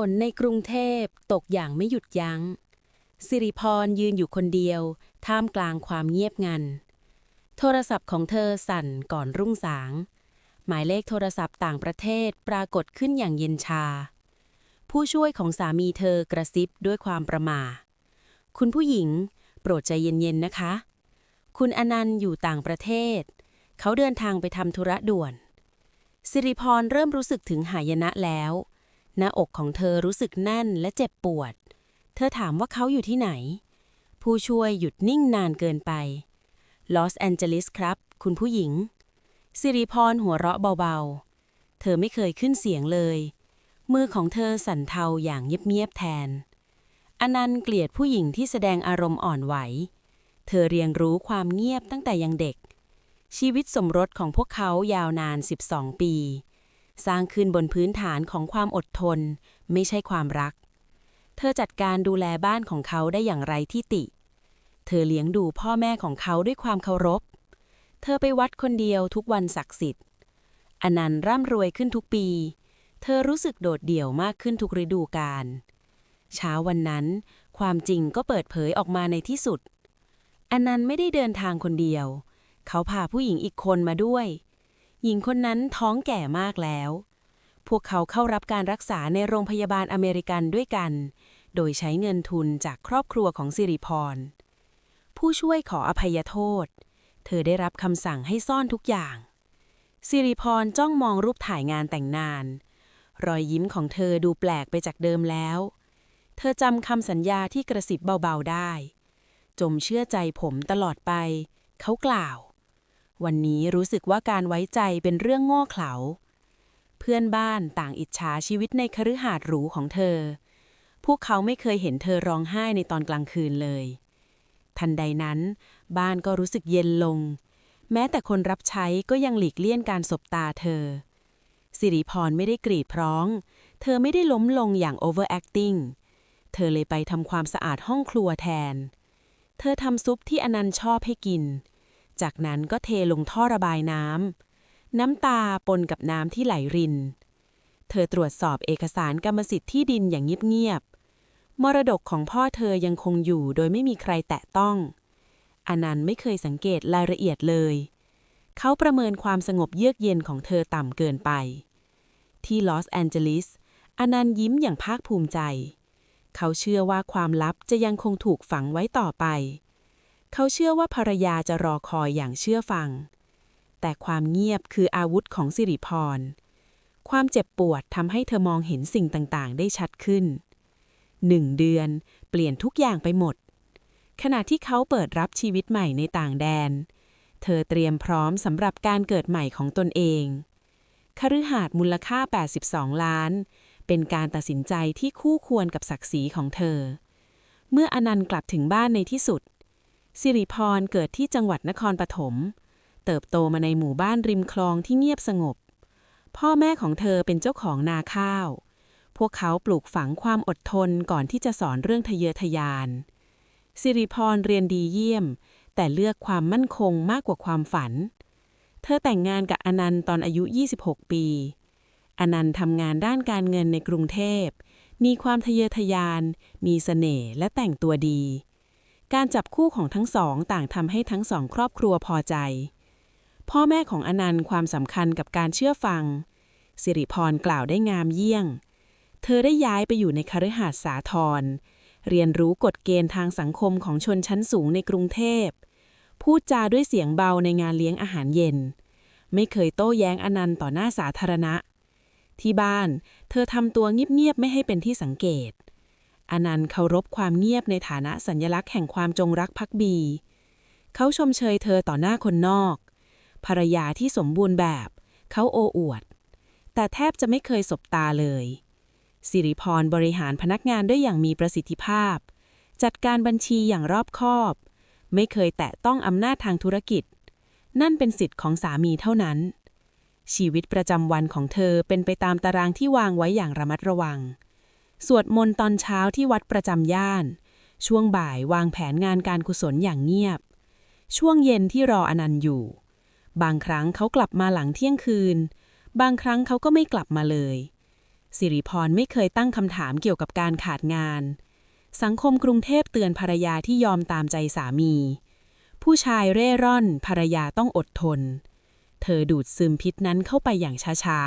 ฝนในกรุงเทพตกอย่างไม่หยุดยัง้ง สิริพรยืนอยู่คนเดียว ท่ามกลางความเงียบงัน โทรศัพท์ของเธอสั่นก่อนรุ่งสาง หมายเลขโทรศัพท์ต่างประเทศปรากฏขึ้นอย่างเย็นชา ผู้ช่วยของสามีเธอกระซิบด้วยความประมา คุณผู้หญิง โปรดใจเย็นๆนะคะ คุณอนันต์อยู่ต่างประเทศ เขาเดินทางไปทำธุระด่วน สิริพรเริ่มรู้สึกถึงหายนะแล้ว หน้าอกของเธอรู้สึกแน่นและเจ็บปวด เธอถามว่าเขาอยู่ที่ไหน ผู้ช่วยหยุดนิ่งนานเกินไป ลอสแอนเจลิสครับ คุณผู้หญิง สิริพรหัวเราะเบาๆ เธอไม่เคยขึ้นเสียงเลย มือของเธอสั่นเทาอย่างเงียบๆแทน อนันต์เกลียดผู้หญิงที่แสดงอารมณ์อ่อนไหว เธอเรียนรู้ความเงียบตั้งแต่ยังเด็ก ชีวิตสมรสของพวกเขายาวนาน 12 ปี สร้างขึ้นบนพื้นฐานของความอดทน ไม่ใช่ความรัก เธอจัดการดูแลบ้านของเขาได้อย่างไรที่ติ เธอเลี้ยงดูพ่อแม่ของเขาด้วยความเคารพ เธอไปวัดคนเดียวทุกวันศักดิ์สิทธิ์ อนันต์ร่ำรวยขึ้นทุกปี เธอรู้สึกโดดเดี่ยวมากขึ้นทุกฤดูกาล เช้าวันนั้น ความจริงก็เปิดเผยออกมาในที่สุด อนันต์ไม่ได้เดินทางคนเดียว เขาพาผู้หญิงอีกคนมาด้วย หญิงคนนั้นท้องแก่มากแล้ว พวกเขาเข้ารับการรักษาในโรงพยาบาลอเมริกันด้วยกัน โดยใช้เงินทุนจากครอบครัวของสิริพร ผู้ช่วยขออภัยโทษ เธอได้รับคำสั่งให้ซ่อนทุกอย่าง สิริพรจ้องมองรูปถ่ายงานแต่งนาน รอยยิ้มของเธอดูแปลกไปจากเดิมแล้ว เธอจำคำสัญญาที่กระสิบเบาๆได้ จมเชื่อใจผมตลอดไป เขากล่าว วันนี้รู้สึกว่าการไว้ใจเป็นเรื่องโง่เขลา เพื่อนบ้านต่างอิจฉาชีวิตในคฤหาสน์หรูของเธอ พวกเขาไม่เคยเห็นเธอร้องไห้ในตอนกลางคืนเลย ทันใดนั้น บ้านก็รู้สึกเย็นลง แม้แต่คนรับใช้ก็ยังหลีกเลี่ยงการสบตาเธอ สิริพรไม่ได้กรีดพร้อง เธอไม่ได้ล้มลงอย่าง overacting เธอเลยไปทำความสะอาดห้องครัวแทน เธอทำซุปที่อนันต์ชอบให้กิน จากนั้นก็เทลงท่อระบายน้ำ น้ำตาปนกับน้ำที่ไหลริน เธอตรวจสอบเอกสารกรรมสิทธิ์ที่ดินอย่างเงียบๆ มรดกของพ่อเธอยังคงอยู่โดยไม่มีใครแตะต้อง อนันต์ไม่เคยสังเกตรายละเอียดเลย เขาประเมินความสงบเยือกเย็นของเธอต่ำเกินไป ที่ลอสแอนเจลิส อนันต์ยิ้มอย่างภาคภูมิใจ เขาเชื่อว่าความลับจะยังคงถูกฝังไว้ต่อไป เขาเชื่อว่าภรรยาจะรอคอยอย่างเชื่อฟัง แต่ความเงียบคืออาวุธของสิริพร ความเจ็บปวดทำให้เธอมองเห็นสิ่งต่างๆ ได้ชัดขึ้นหนึ่งเดือนเปลี่ยนทุกอย่างไปหมด ขณะที่เขาเปิดรับชีวิตใหม่ในต่างแดน เธอเตรียมพร้อมสำหรับการเกิดใหม่ของตนเองคฤหาสน์มูลค่า 82 ล้าน เป็นการตัดสินใจที่คู่ควรกับศักดิ์ศรีของเธอ เมื่ออนันต์กลับถึงบ้านในที่สุด สิริพรเกิดที่จังหวัดนครปฐม เติบโตมาในหมู่บ้านริมคลองที่เงียบสงบ พ่อแม่ของเธอเป็นเจ้าของนาข้าว พวกเขาปลูกฝังความอดทนก่อนที่จะสอนเรื่องทะเยอทะยาน สิริพรเรียนดีเยี่ยม แต่เลือกความมั่นคงมากกว่าความฝัน เธอแต่งงานกับอนันต์ตอนอายุ 26 ปี อนันต์ทำงานด้านการเงินในกรุงเทพ มีความทะเยอทะยาน มีเสน่ห์และแต่งตัวดี การจับคู่ของทั้งสองต่างทำให้ทั้งสองครอบครัวพอใจ พ่อแม่ของอนันต์ความสำคัญกับการเชื่อฟัง สิริพรกล่าวได้งามเยี่ยง เธอได้ย้ายไปอยู่ในคฤหาสน์สาทรเรียนรู้กฎเกณฑ์ทางสังคมของชนชั้นสูงในกรุงเทพ พูดจาด้วยเสียงเบาในงานเลี้ยงอาหารเย็น ไม่เคยโต้แย้งอนันต์ต่อหน้าสาธารณะ ที่บ้าน เธอทำตัวเงียบๆไม่ให้เป็นที่สังเกต อนันต์เคารพความเงียบในฐานะสัญลักษณ์แห่งความจงรักภักดี เขาชมเชยเธอต่อหน้าคนนอก ภรรยาที่สมบูรณ์แบบ เขาโอ้อวด แต่แทบจะไม่เคยสบตาเลย สิริพรบริหารพนักงานได้อย่างมีประสิทธิภาพ จัดการบัญชีอย่างรอบคอบ ไม่เคยแตะต้องอำนาจทางธุรกิจ นั่นเป็นสิทธิ์ของสามีเท่านั้น ชีวิตประจำวันของเธอเป็นไปตามตารางที่วางไว้อย่างระมัดระวัง สวดมนต์ตอนเช้าที่วัดประจำย่าน ช่วงบ่ายวางแผนงานการกุศลอย่างเงียบ ช่วงเย็นที่รออนันต์อยู่ บางครั้งเขากลับมาหลังเที่ยงคืน บางครั้งเขาก็ไม่กลับมาเลย สิริพรไม่เคยตั้งคำถามเกี่ยวกับการขาดงาน สังคมกรุงเทพเตือนภรรยาที่ยอมตามใจสามี ผู้ชายเร่ร่อนภรรยาต้องอดทน เธอดูดซึมพิษนั้นเข้าไปอย่างช้า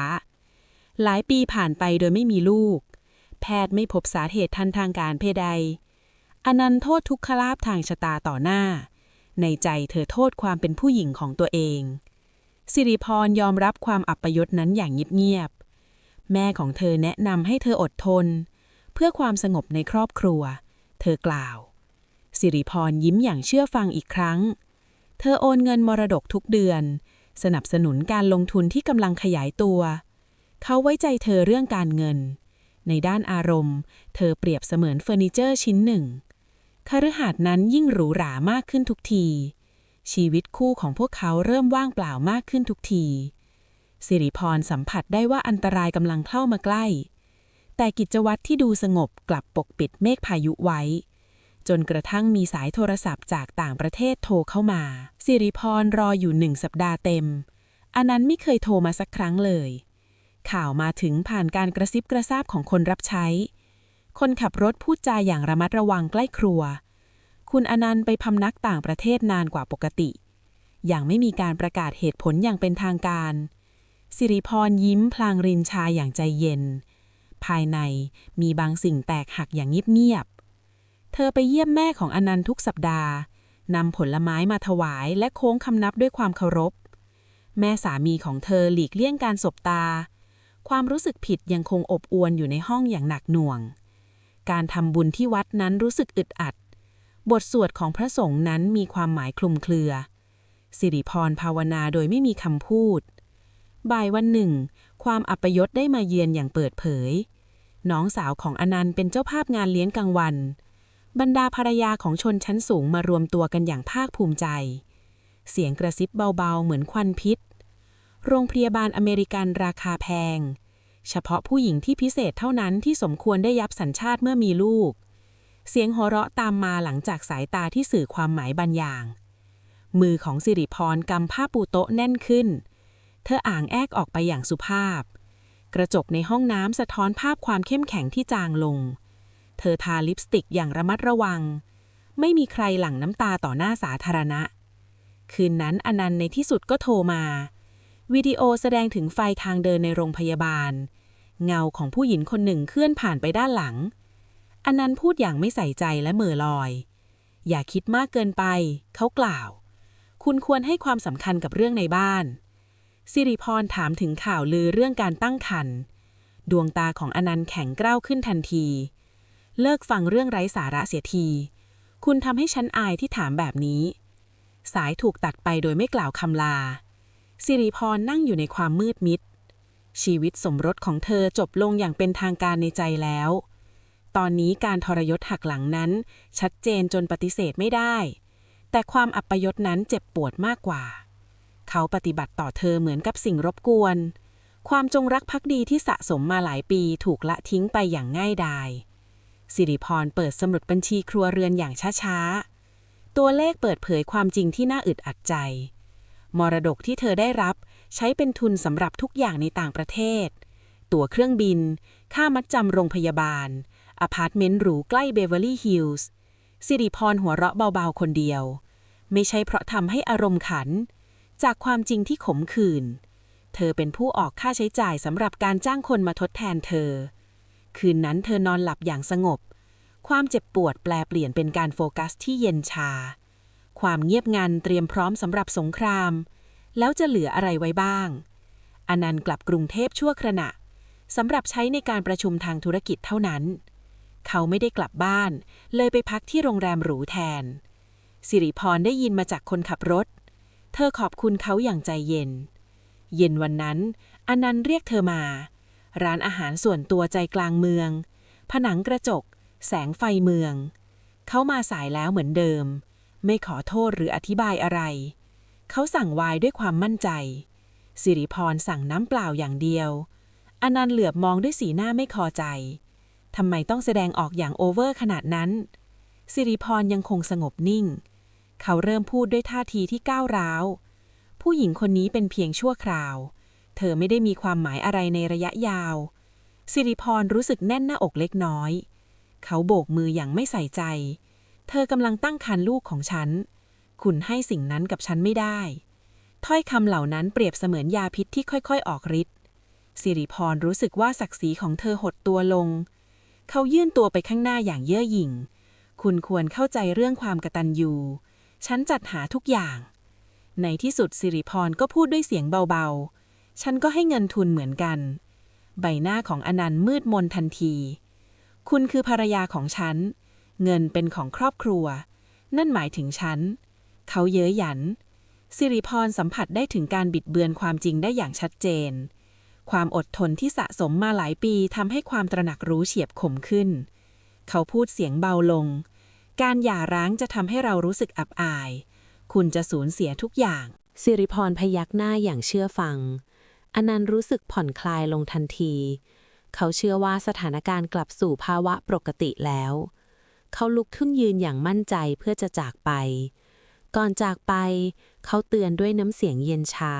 ๆหลายปีผ่านไปโดยไม่มีลูก แพทย์ไม่พบสาเหตุทันทางการเพใดอนันต์โทษทุกขลาบทางชะตาต่อหน้า ในใจเธอโทษความเป็นผู้หญิงของตัวเอง สิริพรยอมรับความอับปยศนั้นอย่างเงียบๆแม่ของเธอแนะนำให้เธออดทน เพื่อความสงบในครอบครัว เธอกล่าว สิริพรยิ้มอย่างเชื่อฟังอีกครั้ง เธอโอนเงินมรดกทุกเดือน สนับสนุนการลงทุนที่กำลังขยายตัว เขาไว้ใจเธอเรื่องการเงิน ในด้านอารมณ์ เธอเปรียบเสมือนเฟอร์นิเจอร์ชิ้นหนึ่งคฤหาสน์นั้นยิ่งหรูหรามากขึ้นทุกที ชีวิตคู่ของพวกเขาเริ่มว่างเปล่ามากขึ้นทุกที สิริพรสัมผัสได้ว่าอันตรายกำลังเข้ามาใกล้ แต่กิจวัตรที่ดูสงบกลับปกปิดเมฆพายุไว้ จนกระทั่งมีสายโทรศัพท์จากต่างประเทศโทรเข้ามา สิริพรรออยู่หนึ่งสัปดาห์เต็ม อันนั้นไม่เคยโทรมาสักครั้งเลย ข่าวมาถึงผ่านการกระซิบกระซาบของคนรับใช้ คนขับรถพูดจาอย่างระมัดระวังใกล้ครัว คุณอนันต์ไปพำนักต่างประเทศนานกว่าปกติ อย่างไม่มีการประกาศเหตุผลอย่างเป็นทางการ สิริพรยิ้มพลางรินชาอย่างใจเย็น ภายในมีบางสิ่งแตกหักอย่างเงียบๆ เธอไปเยี่ยมแม่ของอนันต์ทุกสัปดาห์นำผลไม้มาถวายและโค้งคำนับด้วยความเคารพ แม่สามีของเธอหลีกเลี่ยงการสบตา ความรู้สึกผิดยังคงอบอวนอยู่ในห้องอย่างหนักหน่วง การทำบุญที่วัดนั้นรู้สึกอึดอัด บทสวดของพระสงฆ์นั้นมีความหมายคลุมเครือ สิริพรภาวนาโดยไม่มีคำพูด บ่ายวันหนึ่ง ความอัปยศได้มาเยือนอย่างเปิดเผย น้องสาวของอนันต์เป็นเจ้าภาพงานเลี้ยงกลางวัน บรรดาภรรยาของชนชั้นสูงมารวมตัวกันอย่างภาคภูมิใจ เสียงกระซิบเบาๆ เหมือนควันพิษ โรงพยาบาลอเมริกันราคาแพง เฉพาะผู้หญิงที่พิเศษเท่านั้นที่สมควรได้ยับสัญชาติเมื่อมีลูก เสียงหัวเราะตามมาหลังจากสายตาที่สื่อความหมายบางอย่าง มือของสิริพรกำผ้าปูโต๊ะแน่นขึ้น เธออ่างแอกออกไปอย่างสุภาพ กระจกในห้องน้ำสะท้อนภาพความเข้มแข็งที่จางลง เธอทาลิปสติกอย่างระมัดระวัง ไม่มีใครหลั่งน้ำตาต่อหน้าสาธารณะ คืนนั้นอนันต์ในที่สุดก็โทรมา วิดีโอแสดงถึงไฟทางเดินในโรงพยาบาล เงาของผู้หญิงคนหนึ่งเคลื่อนผ่านไปด้านหลังอนันต์พูดอย่างไม่ใส่ใจและเหม่อลอย อย่าคิดมากเกินไป เขากล่าว คุณควรให้ความสำคัญกับเรื่องในบ้าน สิริพรถามถึงข่าวลือเรื่องการตั้งครรภ์ดวงตาของอนันต์แข็งกร้าวขึ้นทันที เลิกฟังเรื่องไร้สาระเสียที คุณทำให้ฉันอายที่ถามแบบนี้ สายถูกตัดไปโดยไม่กล่าวคำลา สิริพรนั่งอยู่ในความมืดมิด ชีวิตสมรสของเธอจบลงอย่างเป็นทางการในใจแล้ว ตอนนี้การทรยศหักหลังนั้น ชัดเจนจนปฏิเสธไม่ได้ แต่ความอัปยศนั้นเจ็บปวดมากกว่า เขาปฏิบัติต่อเธอเหมือนกับสิ่งรบกวน ความจงรักภักดีที่สะสมมาหลายปีถูกละทิ้งไปอย่างง่ายดายสิริพรเปิดสมุดบัญชีครัวเรือนอย่างช้าๆ ตัวเลขเปิดเผยความจริงที่น่าอึดอัดใจ มรดกที่เธอได้รับ ใช้เป็นทุนสำหรับทุกอย่างในต่างประเทศ ตั๋วเครื่องบิน ค่ามัดจำโรงพยาบาล อพาร์ตเมนต์หรูใกล้เบเวอร์ลี่ฮิลส์สิริพรหัวเราะเบาๆคนเดียว ไม่ใช่เพราะทำให้อารมณ์ขัน จากความจริงที่ขมขื่น เธอเป็นผู้ออกค่าใช้จ่ายสำหรับการจ้างคนมาทดแทนเธอ คืนนั้นเธอนอนหลับอย่างสงบ ความเจ็บปวดแปลเปลี่ยนเป็นการโฟกัสที่เย็นชา ความเงียบงันเตรียมพร้อมสำหรับสงคราม แล้วจะเหลืออะไรไว้บ้าง อนันต์กลับกรุงเทพชั่วขณะสำหรับใช้ในการประชุมทางธุรกิจเท่านั้น เขาไม่ได้กลับบ้าน เลยไปพักที่โรงแรมหรูแทน สิริพรได้ยินมาจากคนขับรถ เธอขอบคุณเขาอย่างใจเย็น เย็นวันนั้น อนันต์เรียกเธอมา ร้านอาหารส่วนตัวใจกลางเมือง ผนังกระจก แสงไฟเมือง เขามาสายแล้วเหมือนเดิม ไม่ขอโทษหรืออธิบายอะไร เขาสั่งวน์ด้วยความมั่นใจ สิริพรสั่งน้ำเปล่าอย่างเดียว อนันต์เหลือบมองด้วยสีหน้าไม่พอใจ ทำไมต้องแสดงออกอย่างโอเวอร์ขนาดนั้น สิริพรยังคงสงบนิ่ง เขาเริ่มพูดด้วยท่าทีที่ก้าวร้าว ผู้หญิงคนนี้เป็นเพียงชั่วคราว เธอไม่ได้มีความหมายอะไรในระยะยาว สิริพรรู้สึกแน่นหน้าอกเล็กน้อย เขาโบกมืออย่างไม่ใส่ใจ เธอกำลังตั้งครรภ์ลูกของฉัน คุณให้สิ่งนั้นกับฉันไม่ได้ ถ้อยคำเหล่านั้นเปรียบเสมือนยาพิษที่ค่อยๆ ออกฤทธิ์ สิริพรรู้สึกว่าศักดิ์ศรีของเธอหดตัวลง เขายื่นตัวไปข้างหน้าอย่างเย่อหยิ่ง คุณควรเข้าใจเรื่องความกตัญญูฉันจัดหาทุกอย่าง ในที่สุดสิริพรก็พูดด้วยเสียงเบาๆ ฉันก็ให้เงินทุนเหมือนกัน ใบหน้าของอนันต์มืดมนทันที คุณคือภรรยาของฉัน เงินเป็นของครอบครัว นั่นหมายถึงฉัน เขาเย้ยหยัน สิริพรสัมผัสได้ถึงการบิดเบือนความจริงได้อย่างชัดเจน ความอดทนที่สะสมมาหลายปีทำให้ความตระหนักรู้เฉียบคมขึ้น เขาพูดเสียงเบาลง การหย่าร้างจะทำให้เรารู้สึกอับอาย คุณจะสูญเสียทุกอย่าง สิริพรพยักหน้าอย่างเชื่อฟัง อนันต์รู้สึกผ่อนคลายลงทันที เขาเชื่อว่าสถานการณ์กลับสู่ภาวะปกติแล้ว เขาลุกขึ้นยืนอย่างมั่นใจเพื่อจะจากไป ก่อนจากไป เขาเตือนด้วยน้ำเสียงเย็นชา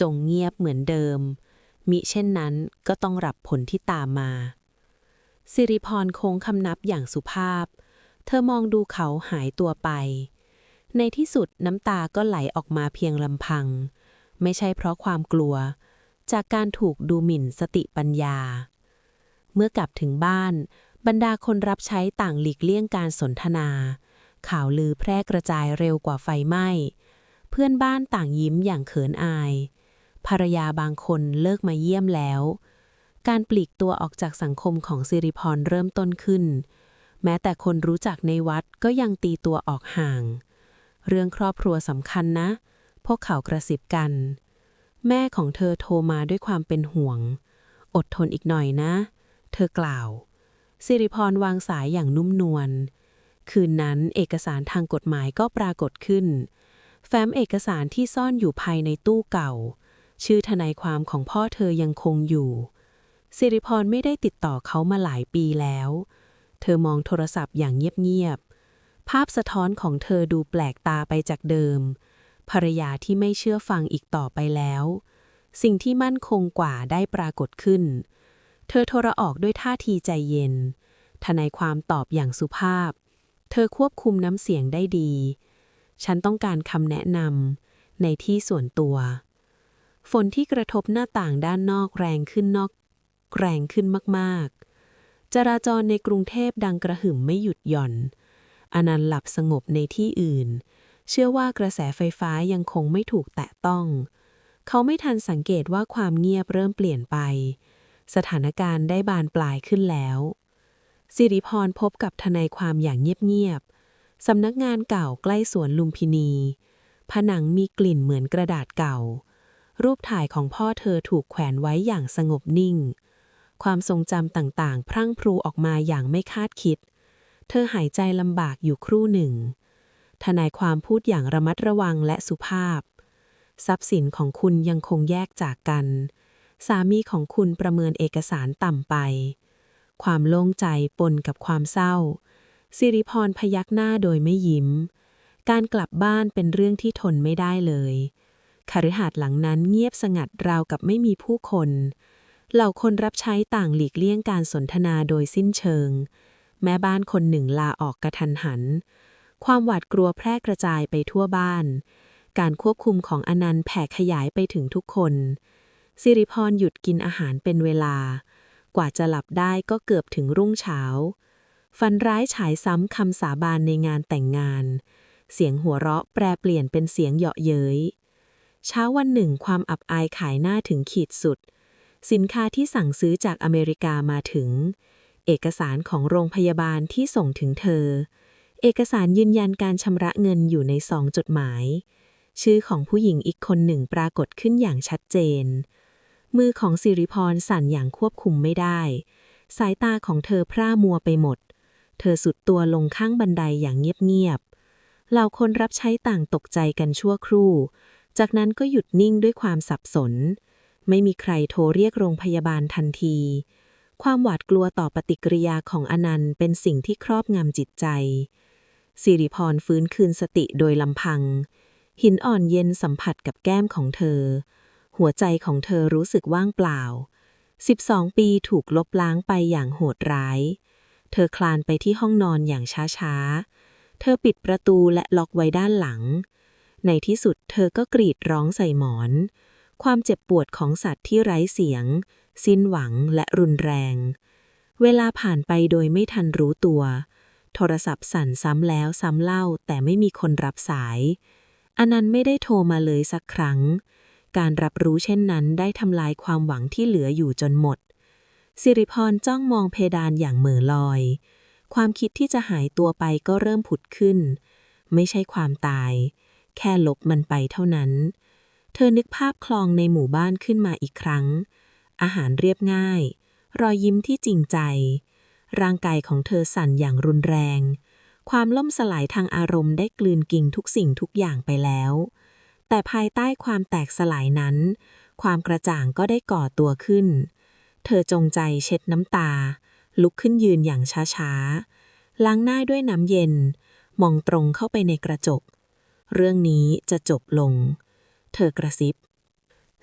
จงเงียบเหมือนเดิม มิเช่นนั้นก็ต้องรับผลที่ตามมา สิริพรโค้งคำนับอย่างสุภาพ เธอมองดูเขาหายตัวไป ในที่สุดน้ำตาก็ไหลออกมาเพียงลำพัง ไม่ใช่เพราะความกลัว จากการถูกดูหมิ่นสติปัญญา เมื่อกลับถึงบ้าน บรรดาคนรับใช้ต่างหลีกเลี่ยงการสนทนา ข่าวลือแพร่กระจายเร็วกว่าไฟไหม้ เพื่อนบ้านต่างยิ้มอย่างเขินอาย ภรรยาบางคนเลิกมาเยี่ยมแล้ว การปลีกตัวออกจากสังคมของสิริพรเริ่มต้นขึ้น แม้แต่คนรู้จักในวัดก็ยังตีตัวออกห่าง เรื่องครอบครัวสำคัญนะ พวกเขากระซิบกัน แม่ของเธอโทรมาด้วยความเป็นห่วง อดทนอีกหน่อยนะ เธอกล่าว สิริพรวางสายอย่างนุ่มนวล คืนนั้นเอกสารทางกฎหมายก็ปรากฏขึ้น แฟ้มเอกสารที่ซ่อนอยู่ภายในตู้เก่า ชื่อทนายความของพ่อเธอยังคงอยู่ สิริพรไม่ได้ติดต่อเขามาหลายปีแล้ว เธอมองโทรศัพท์อย่างเงียบๆ ภาพสะท้อนของเธอดูแปลกตาไปจากเดิม ภรรยาที่ไม่เชื่อฟังอีกต่อไปแล้ว สิ่งที่มั่นคงกว่าได้ปรากฏขึ้นเเธอโทรออกด้วยท่าทีใจเย็น ทนายความตอบอย่างสุภาพ เธอควบคุมน้ำเสียงได้ดี ฉันต้องการคำแนะนำในที่ส่วนตัว ฝนที่กระทบหน้าต่างด้านนอกแรงขึ้นนอก แรงขึ้นมากๆ จราจรในกรุงเทพดังกระหึ่มไม่หยุดหย่อน อนันต์หลับสงบในที่อื่น เชื่อว่ากระแสไฟฟ้ายังคงไม่ถูกแตะต้อง เขาไม่ทันสังเกตว่าความเงียบเริ่มเปลี่ยนไป สถานการณ์ได้บานปลายขึ้นแล้วสิริพรพบกับทนายความอย่างเงียบๆสำนักงานเก่าใกล้สวนลุมพินี ผนังมีกลิ่นเหมือนกระดาษเก่า รูปถ่ายของพ่อเธอถูกแขวนไว้อย่างสงบนิ่ง ความทรงจำต่างๆ พรั่งพรูออกมาอย่างไม่คาดคิด เธอหายใจลำบากอยู่ครู่หนึ่ง ทนายความพูดอย่างระมัดระวังและสุภาพ ทรัพย์สินของคุณยังคงแยกจากกัน สามีของคุณประเมินเอกสารต่ำไป ความโล่งใจปนกับความเศร้า สิริพรพยักหน้าโดยไม่ยิ้ม การกลับบ้านเป็นเรื่องที่ทนไม่ได้เลยคฤหาสน์หลังนั้นเงียบสงัดราวกับไม่มีผู้คน เหล่าคนรับใช้ต่างหลีกเลี่ยงการสนทนาโดยสิ้นเชิง แม่บ้านคนหนึ่งลาออกกระทันหัน ความหวาดกลัวแพร่กระจายไปทั่วบ้าน การควบคุมของอนันต์แผ่ขยายไปถึงทุกคน สิริพรหยุดกินอาหารเป็นเวลา กว่าจะหลับได้ก็เกือบถึงรุ่งเช้า ฝันร้ายฉายซ้ำคำสาบานในงานแต่งงาน เสียงหัวเราะแปรเปลี่ยนเป็นเสียงเหยาะเย้ย เช้าวันหนึ่งความอับอายขายหน้าถึงขีดสุด สินค้าที่สั่งซื้อจากอเมริกามาถึง เอกสารของโรงพยาบาลที่ส่งถึงเธอ เอกสารยืนยันการชำระเงินอยู่ในซองจดหมาย ชื่อของผู้หญิงอีกคนหนึ่งปรากฏขึ้นอย่างชัดเจน มือของสิริพรสั่นอย่างควบคุมไม่ได้ สายตาของเธอพร่ามัวไปหมด เธอสุดตัวลงข้างบันไดอย่างเงียบๆเหล่าคนรับใช้ต่างตกใจกันชั่วครู่ จากนั้นก็หยุดนิ่งด้วยความสับสน ไม่มีใครโทรเรียกโรงพยาบาลทันที ความหวาดกลัวต่อปฏิกิริยาของอนันต์เป็นสิ่งที่ครอบงำจิตใจสิริพรฟื้นคืนสติโดยลำพัง หินอ่อนเย็นสัมผัสกับแก้มของเธอ หัวใจของเธอรู้สึกว่างเปล่า 12 ปีถูกลบล้างไปอย่างโหดร้าย เธอคลานไปที่ห้องนอนอย่างช้าๆ เธอปิดประตูและล็อกไว้ด้านหลัง ในที่สุดเธอก็กรีดร้องใส่หมอน ความเจ็บปวดของสัตว์ที่ไร้เสียง สิ้นหวังและรุนแรง เวลาผ่านไปโดยไม่ทันรู้ตัว โทรศัพท์สั่นซ้ำแล้วซ้ำเล่าแต่ไม่มีคนรับสายอนันต์ไม่ได้โทรมาเลยสักครั้ง การรับรู้เช่นนั้นได้ทำลายความหวังที่เหลืออยู่จนหมด สิริพรจ้องมองเพดานอย่างเหม่อลอย ความคิดที่จะหายตัวไปก็เริ่มผุดขึ้น ไม่ใช่ความตาย แค่ลบมันไปเท่านั้น เธอนึกภาพคลองในหมู่บ้านขึ้นมาอีกครั้ง อาหารเรียบง่าย รอยยิ้มที่จริงใจ ร่างกายของเธอสั่นอย่างรุนแรง ความล่มสลายทางอารมณ์ได้กลืนกินทุกสิ่งทุกอย่างไปแล้ว แต่ภายใต้ความแตกสลายนั้น ความกระจ่างก็ได้ก่อตัวขึ้น เธอจงใจเช็ดน้ำตา ลุกขึ้นยืนอย่างช้าๆ ล้างหน้าด้วยน้ำเย็น มองตรงเข้าไปในกระจก เรื่องนี้จะจบลง เธอกระซิบ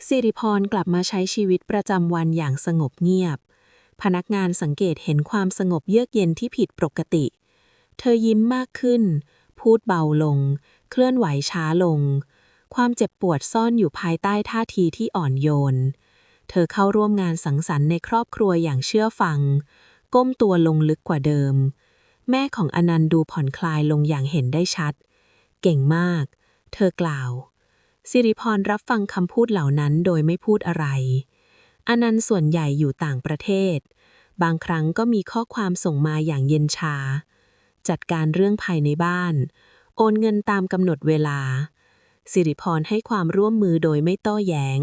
สิริพรกลับมาใช้ชีวิตประจำวันอย่างสงบเงียบ พนักงานสังเกตเห็นความสงบเยือกเย็นที่ผิดปกติ เธอยิ้มมากขึ้น พูดเบาลง เคลื่อนไหวช้าลง ความเจ็บปวดซ่อนอยู่ภายใต้ท่าทีที่อ่อนโยน เธอเข้าร่วมงานสังสรรค์ในครอบครัวอย่างเชื่อฟัง ก้มตัวลงลึกกว่าเดิม แม่ของอนันต์ดูผ่อนคลายลงอย่างเห็นได้ชัด เก่งมาก เธอกล่าว สิริพรรับฟังคำพูดเหล่านั้นโดยไม่พูดอะไร อนันต์ส่วนใหญ่อยู่ต่างประเทศ บางครั้งก็มีข้อความส่งมาอย่างเย็นชา จัดการเรื่องภายในบ้าน โอนเงินตามกำหนดเวลา สิริพรให้ความร่วมมือโดยไม่โต้แย้ง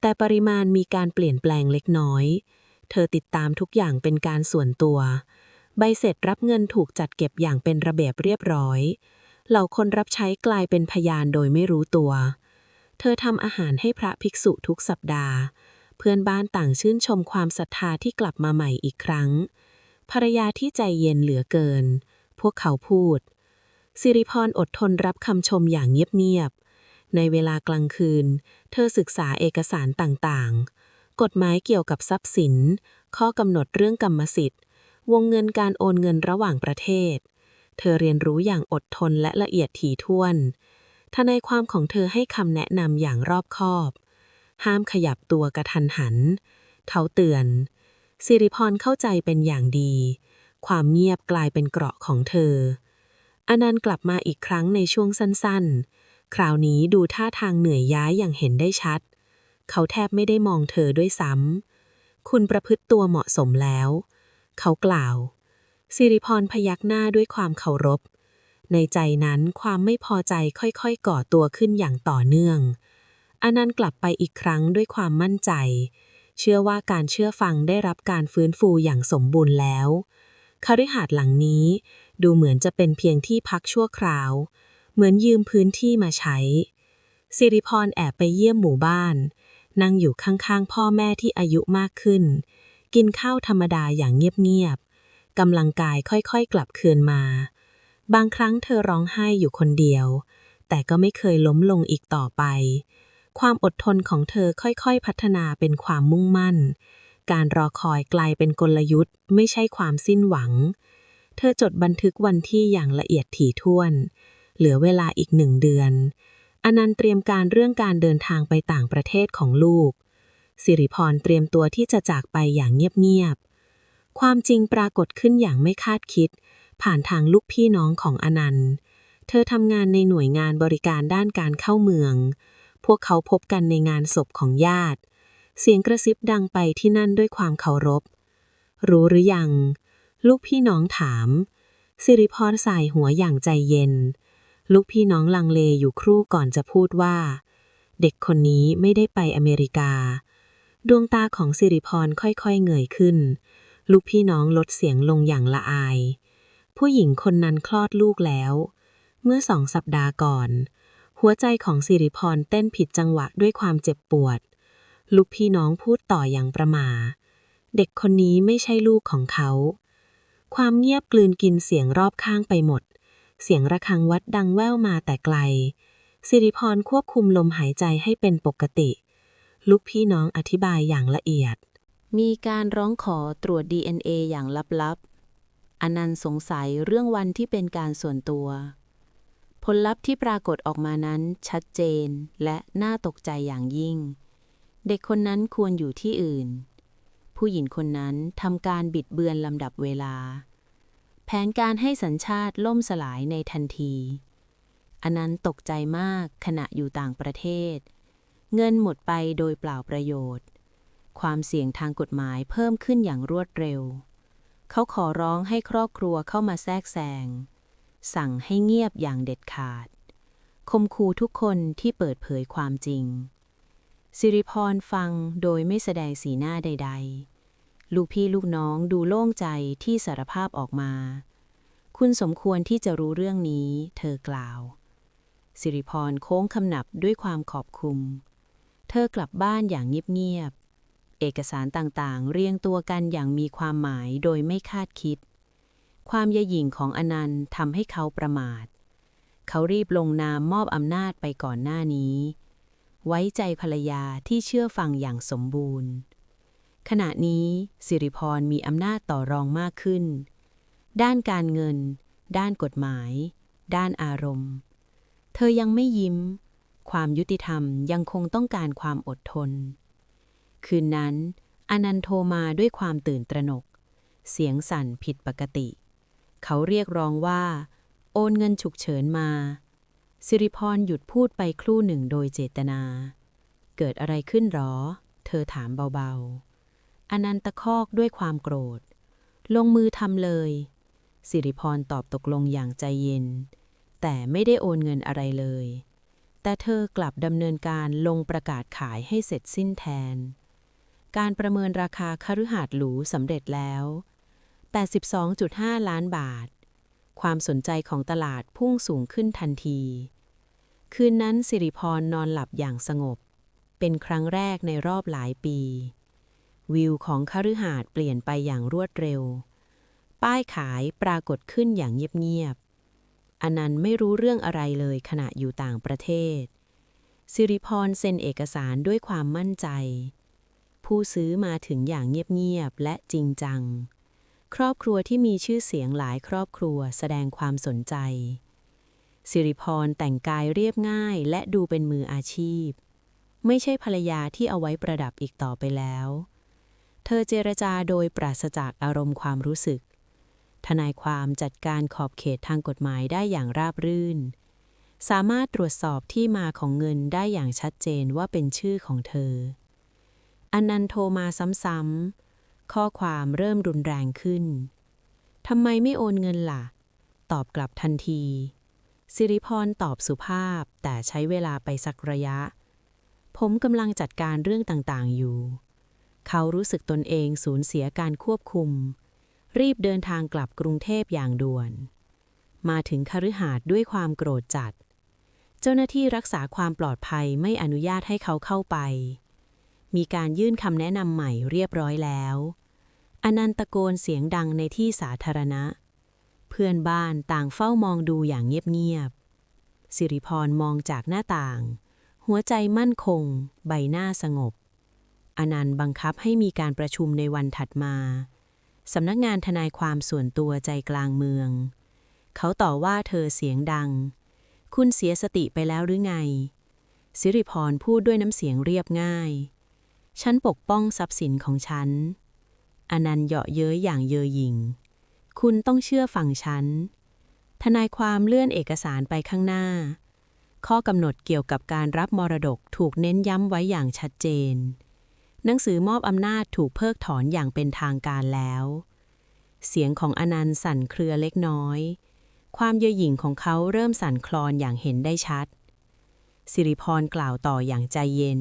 แต่ปริมาณมีการเปลี่ยนแปลงเล็กน้อย เธอติดตามทุกอย่างเป็นการส่วนตัว ใบเสร็จรับเงินถูกจัดเก็บอย่างเป็นระเบียบเรียบร้อย เหล่าคนรับใช้กลายเป็นพยานโดยไม่รู้ตัว เธอทำอาหารให้พระภิกษุทุกสัปดาห์ เพื่อนบ้านต่างชื่นชมความศรัทธาที่กลับมาใหม่อีกครั้ง ภรรยาที่ใจเย็นเหลือเกิน พวกเขาพูดสิริพรอดทนรับคำชมอย่างเงียบ ในเวลากลางคืน เธอศึกษาเอกสารต่างๆ กฎหมายเกี่ยวกับทรัพย์สิน ข้อกำหนดเรื่องกรรมสิทธิ์ วงเงินการโอนเงินระหว่างประเทศ เธอเรียนรู้อย่างอดทนและละเอียดถี่ถ้วน ทนายความของเธอให้คำแนะนำอย่างรอบคอบ ห้ามขยับตัวกระทันหัน เขาเตือน สิริพรเข้าใจเป็นอย่างดี ความเงียบกลายเป็นเกราะของเธออนันต์กลับมาอีกครั้งในช่วงสั้นๆ คราวนี้ดูท่าทางเหนื่อยย้ายอย่างเห็นได้ชัด เขาแทบไม่ได้มองเธอด้วยซ้ำ คุณประพฤติตัวเหมาะสมแล้ว เขากล่าว สิริพรพยักหน้าด้วยความเคารพ ในใจนั้นความไม่พอใจค่อยๆ ก่อตัวขึ้นอย่างต่อเนื่อง อนันต์กลับไปอีกครั้งด้วยความมั่นใจ เชื่อว่าการเชื่อฟังได้รับการฟื้นฟูอย่างสมบูรณ์แล้วคฤหาสน์หลังนี้ดูเหมือนจะเป็นเพียงที่พักชั่วคราว เหมือนยืมพื้นที่มาใช้ สิริพรแอบไปเยี่ยมหมู่บ้าน นั่งอยู่ข้างๆ พ่อแม่ที่อายุมากขึ้น กินข้าวธรรมดาอย่างเงียบๆกำลังกายค่อยๆ กลับคืนมา บางครั้งเธอร้องไห้อยู่คนเดียว แต่ก็ไม่เคยล้มลงอีกต่อไป ความอดทนของเธอค่อยๆ พัฒนาเป็นความมุ่งมั่น การรอคอยกลายเป็นกลยุทธ์ ไม่ใช่ความสิ้นหวัง เธอจดบันทึกวันที่อย่างละเอียดถี่ถ้วน เหลือเวลาอีกหนึ่งเดือน อนันต์เตรียมการเรื่องการเดินทางไปต่างประเทศของลูก สิริพรเตรียมตัวที่จะจากไปอย่างเงียบๆ ความจริงปรากฏขึ้นอย่างไม่คาดคิด ผ่านทางลูกพี่น้องของอนันต์ เธอทำงานในหน่วยงานบริการด้านการเข้าเมือง พวกเขาพบกันในงานศพของญาติ เสียงกระซิบดังไปที่นั่นด้วยความเคารพ รู้หรือยัง ลูกพี่น้องถามสิริพรสายหัวอย่างใจเย็น ลูกพี่น้องลังเลอยู่ครู่ก่อนจะพูดว่า เด็กคนนี้ไม่ได้ไปอเมริกา ดวงตาของสิริพรค่อยๆเงยขึ้น ลูกพี่น้องลดเสียงลงอย่างละอาย ผู้หญิงคนนั้นคลอดลูกแล้ว เมื่อสองสัปดาห์ก่อน หัวใจของสิริพรเต้นผิดจังหวะด้วยความเจ็บปวด ลูกพี่น้องพูดต่ออย่างประมา เด็กคนนี้ไม่ใช่ลูกของเขา ความเงียบกลืนกินเสียงรอบข้างไปหมด เสียงระฆังวัดดังแว่วมาแต่ไกล สิริพรควบคุมลมหายใจให้เป็นปกติ ลูกพี่น้องอธิบายอย่างละเอียด มีการร้องขอตรวจ DNA อย่างลับๆ อนันต์สงสัยเรื่องวันที่เป็นการส่วนตัว ผลลัพธ์ที่ปรากฏออกมานั้นชัดเจนและน่าตกใจอย่างยิ่ง เด็กคนนั้นควรอยู่ที่อื่น ผู้หญิงคนนั้นทำการบิดเบือนลำดับเวลา แผนการให้สัญชาติล่มสลายในทันที อนันต์ตกใจมากขณะอยู่ต่างประเทศ เงินหมดไปโดยเปล่าประโยชน์ ความเสี่ยงทางกฎหมายเพิ่มขึ้นอย่างรวดเร็ว เขาขอร้องให้ครอบครัวเข้ามาแทรกแซง สั่งให้เงียบอย่างเด็ดขาด คมคูทุกคนที่เปิดเผยความจริง สิริพรฟังโดยไม่แสดงสีหน้าใด ๆ ลูกพี่ลูกน้องดูโล่งใจที่สารภาพออกมา คุณสมควรที่จะรู้เรื่องนี้ เธอกล่าว สิริพรโค้งคำนับด้วยความขอบคุณเธอกลับบ้านอย่างเงียบๆ เอกสารต่างๆ เรียงตัวกันอย่างมีความหมายโดยไม่คาดคิด ความยะหยิ่งของอนันต์ทำให้เขาประมาท เขารีบลงนามมอบอำนาจไปก่อนหน้านี้ ไว้ใจภรรยาที่เชื่อฟังอย่างสมบูรณ์ ขณะนี้สิริพรมีอำนาจต่อรองมากขึ้น ด้านการเงิน ด้านกฎหมาย ด้านอารมณ์ เธอยังไม่ยิ้ม ความยุติธรรมยังคงต้องการความอดทน คืนนั้น อนันโทรมาด้วยความตื่นตระหนก เสียงสั่นผิดปกติ เขาเรียกร้องว่า โอนเงินฉุกเฉินมา สิริพรหยุดพูดไปครู่หนึ่งโดยเจตนา เกิดอะไรขึ้นหรอ เธอถามเบาๆ อนันตะคอกด้วยความโกรธ ลงมือทำเลย สิริพรตอบตกลงอย่างใจเย็น แต่ไม่ได้โอนเงินอะไรเลย แต่เธอกลับดำเนินการลงประกาศขายให้เสร็จสิ้นแทน การประเมินราคาคฤหาสน์หรูสำเร็จแล้ว 82.5 ล้านบาท ความสนใจของตลาดพุ่งสูงขึ้นทันที คืนนั้นสิริพรนอนหลับอย่างสงบ เป็นครั้งแรกในรอบหลายปี วิวของคฤหาสน์เปลี่ยนไปอย่างรวดเร็ว ป้ายขายปรากฏขึ้นอย่างเงียบๆอนันต์ไม่รู้เรื่องอะไรเลยขณะอยู่ต่างประเทศ สิริพรเซ็นเอกสารด้วยความมั่นใจ ผู้ซื้อมาถึงอย่างเงียบๆและจริงจัง ครอบครัวที่มีชื่อเสียงหลายครอบครัวแสดงความสนใจ สิริพรแต่งกายเรียบง่ายและดูเป็นมืออาชีพ ไม่ใช่ภรรยาที่เอาไว้ประดับอีกต่อไปแล้ว เธอเจรจาโดยปราศจากอารมณ์ความรู้สึก ทนายความจัดการขอบเขตทางกฎหมายได้อย่างราบรื่น สามารถตรวจสอบที่มาของเงินได้อย่างชัดเจนว่าเป็นชื่อของเธอ อนันโทรมาซ้ำๆ ข้อความเริ่มรุนแรงขึ้น ทำไมไม่โอนเงินล่ะ ตอบกลับทันที สิริพรตอบสุภาพแต่ใช้เวลาไปสักระยะ ผมกำลังจัดการเรื่องต่างๆอยู่ เขารู้สึกตนเองสูญเสียการควบคุม รีบเดินทางกลับกรุงเทพอย่างด่วน มาถึงคฤหาสน์ด้วยความโกรธจัด เจ้าหน้าที่รักษาความปลอดภัยไม่อนุญาตให้เขาเข้าไป มีการยื่นคำแนะนำใหม่เรียบร้อยแล้วอนันตะโกนเสียงดังในที่สาธารณะ เพื่อนบ้านต่างเฝ้ามองดูอย่างเงียบๆสิริพรมองจากหน้าต่าง หัวใจมั่นคง ใบหน้าสงบ อนันต์บังคับให้มีการประชุมในวันถัดมา สำนักงานทนายความส่วนตัวใจกลางเมือง เขาต่อว่าเธอเสียงดัง คุณเสียสติไปแล้วหรือไง สิริพรพูดด้วยน้ำเสียงเรียบง่าย ฉันปกป้องทรัพย์สินของฉัน อนันต์เหยาะเย้ยอย่างเยอหยิ่ง คุณต้องเชื่อฟังฉัน ทนายความเลื่อนเอกสารไปข้างหน้า ข้อกำหนดเกี่ยวกับการรับมรดกถูกเน้นย้ำไว้อย่างชัดเจน หนังสือมอบอำนาจถูกเพิกถอนอย่างเป็นทางการแล้ว เสียงของอนันต์สั่นเครือเล็กน้อย ความเย่อหยิ่งของเขาเริ่มสั่นคลอนอย่างเห็นได้ชัด สิริพรกล่าวต่ออย่างใจเย็น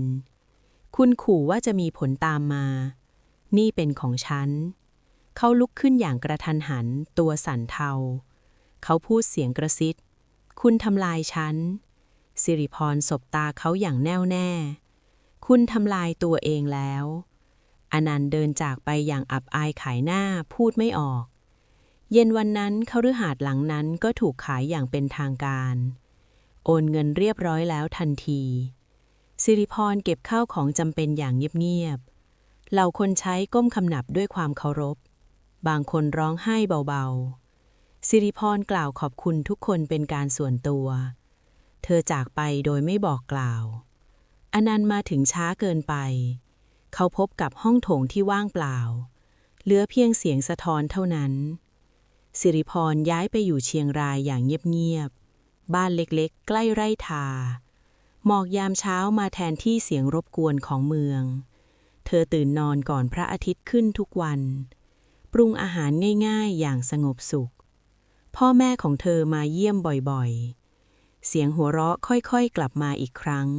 คุณขู่ว่าจะมีผลตามมา นี่เป็นของฉัน เขาลุกขึ้นอย่างกระทันหัน ตัวสั่นเทา เขาพูดเสียงกระซิบคุณทำลายฉัน สิริพรสบตาเขาอย่างแน่วแน่ คุณทำลายตัวเองแล้ว อนันต์เดินจากไปอย่างอับอายขายหน้าพูดไม่ออก เย็นวันนั้นเขาฤหาสหลังนั้นก็ถูกขายอย่างเป็นทางการ โอนเงินเรียบร้อยแล้วทันทีสิริพรเก็บข้าวของจำเป็นอย่างเงียบๆเหล่าคนใช้ก้มคำนับด้วยความเคารพ บางคนร้องไห้เบาๆสิริพรกล่าวขอบคุณทุกคนเป็นการส่วนตัว เธอจากไปโดยไม่บอกกล่าว อนันต์มาถึงช้าเกินไป เขาพบกับห้องโถงที่ว่างเปล่า เหลือเพียงเสียงสะท้อนเท่านั้น สิริพรย้ายไปอยู่เชียงรายอย่างเงียบๆ บ้านเล็กๆ ใกล้ไร่ทา หมอกยามเช้ามาแทนที่เสียงรบกวนของเมือง เธอตื่นนอนก่อนพระอาทิตย์ขึ้นทุกวัน ปรุงอาหารง่ายๆ อย่างสงบสุข พ่อแม่ของเธอมาเยี่ยมบ่อยๆ เสียงหัวเราะค่อยๆ กลับมาอีกครั้ง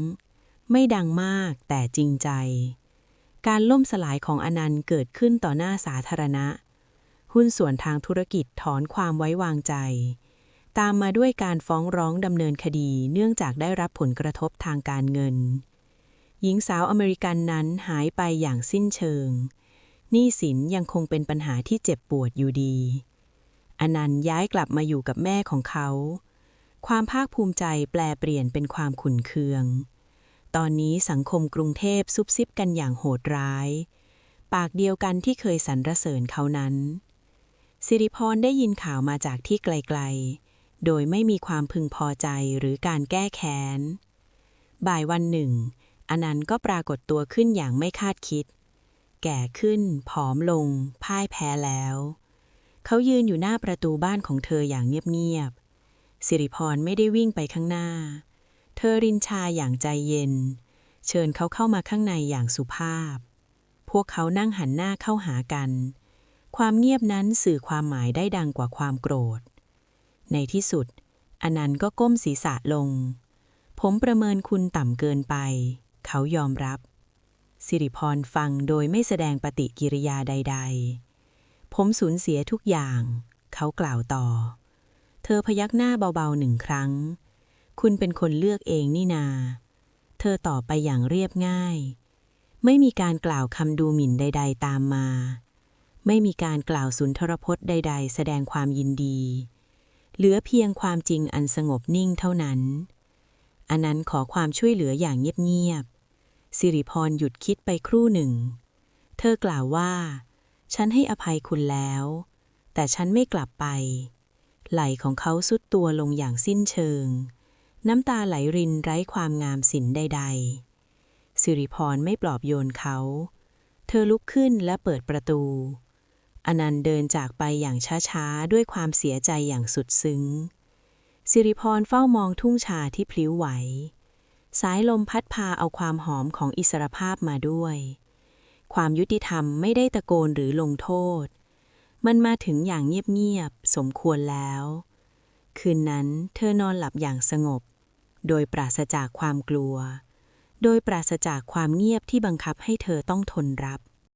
ไม่ดังมากแต่จริงใจ การล่มสลายของอนันต์เกิดขึ้นต่อหน้าสาธารณะ หุ้นส่วนทางธุรกิจถอนความไว้วางใจ ตามมาด้วยการฟ้องร้องดำเนินคดีเนื่องจากได้รับผลกระทบทางการเงิน หญิงสาวอเมริกันนั้นหายไปอย่างสิ้นเชิงหนี้สินยังคงเป็นปัญหาที่เจ็บปวดอยู่ดีอนันต์ย้ายกลับมาอยู่กับแม่ของเขา ความภาคภูมิใจแปลเปลี่ยนเป็นความขุนเคือง ตอนนี้สังคมกรุงเทพซุบซิบกันอย่างโหดร้าย ปากเดียวกันที่เคยสรรเสริญเขานั้น สิริพรได้ยินข่าวมาจากที่ไกลๆ โดยไม่มีความพึงพอใจหรือการแก้แค้น บ่ายวันหนึ่ง อนันต์ก็ปรากฏตัวขึ้นอย่างไม่คาดคิด แก่ขึ้น ผอมลง พ่ายแพ้แล้ว เขายืนอยู่หน้าประตูบ้านของเธออย่างเงียบๆ สิริพรไม่ได้วิ่งไปข้างหน้า เธอรินชาอย่างใจเย็น เชิญเขาเข้ามาข้างในอย่างสุภาพ พวกเขานั่งหันหน้าเข้าหากัน ความเงียบนั้นสื่อความหมายได้ดังกว่าความโกรธ ในที่สุด อนันต์ก็ก้มศีรษะลง ผมประเมินคุณต่ำเกินไป เขายอมรับ สิริพรฟังโดยไม่แสดงปฏิกิริยาใด ๆ ผมสูญเสียทุกอย่าง เขากล่าวต่อ เธอพยักหน้าเบาๆหนึ่งครั้ง คุณเป็นคนเลือกเองนี่นา เธอตอบไปอย่างเรียบง่าย ไม่มีการกล่าวคำดูหมิ่นใด ๆ ตามมา ไม่มีการกล่าวสุนทรพจน์ใด ๆ แสดงความยินดี เหลือเพียงความจริงอันสงบนิ่งเท่านั้น อันนั้นขอความช่วยเหลืออย่างเงียบๆ สิริพรหยุดคิดไปครู่หนึ่ง เธอกล่าวว่า ฉันให้อภัยคุณแล้ว แต่ฉันไม่กลับไป ไหลของเขาสุดตัวลงอย่างสิ้นเชิง น้ำตาไหลรินไร้ความงามสินใด ๆ สิริพรไม่ปลอบโยนเขา เธอลุกขึ้นและเปิดประตู อนันต์เดินจากไปอย่างช้าๆ ด้วยความเสียใจอย่างสุดซึ้ง สิริพรเฝ้ามองทุ่งชาที่พลิ้วไหว สายลมพัดพาเอาความหอมของอิสรภาพมาด้วย ความยุติธรรมไม่ได้ตะโกนหรือลงโทษ มันมาถึงอย่างเงียบๆ สมควรแล้วคืนนั้นเธอนอนหลับอย่างสงบ โดยปราศจากความกลัว โดยปราศจากความเงียบที่บังคับให้เธอต้องทนรับ